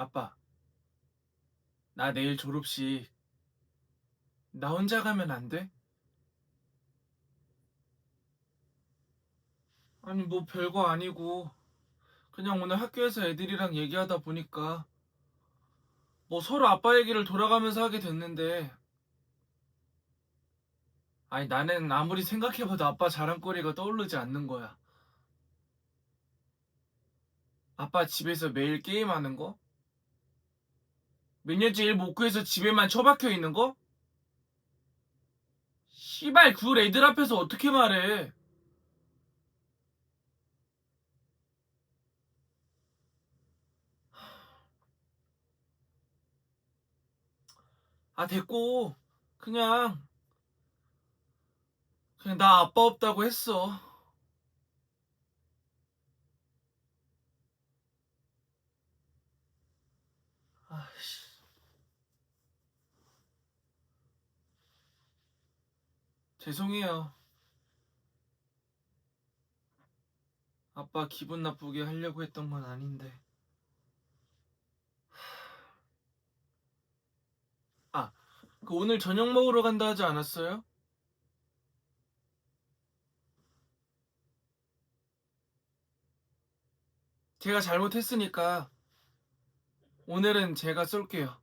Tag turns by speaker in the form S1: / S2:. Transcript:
S1: 아빠, 나 내일 졸업식 나 혼자 가면 안 돼? 아니 뭐 별거 아니고 그냥 오늘 학교에서 애들이랑 얘기하다 보니까 뭐 서로 아빠 얘기를 돌아가면서 하게 됐는데 아니 나는 아무리 생각해봐도 아빠 자랑거리가 떠오르지 않는 거야. 아빠 집에서 매일 게임하는 거? 몇 년째 일 못 구해서 집에만 처박혀 있는 거? 씨발 그걸 애들 앞에서 어떻게 말해? 아 됐고 그냥 그냥 나 아빠 없다고 했어. 아씨. 죄송해요. 아빠 기분 나쁘게 하려고 했던 건 아닌데. 아, 그 오늘 저녁 먹으러 간다 하지 않았어요? 제가 잘못했으니까 오늘은 제가 쏠게요.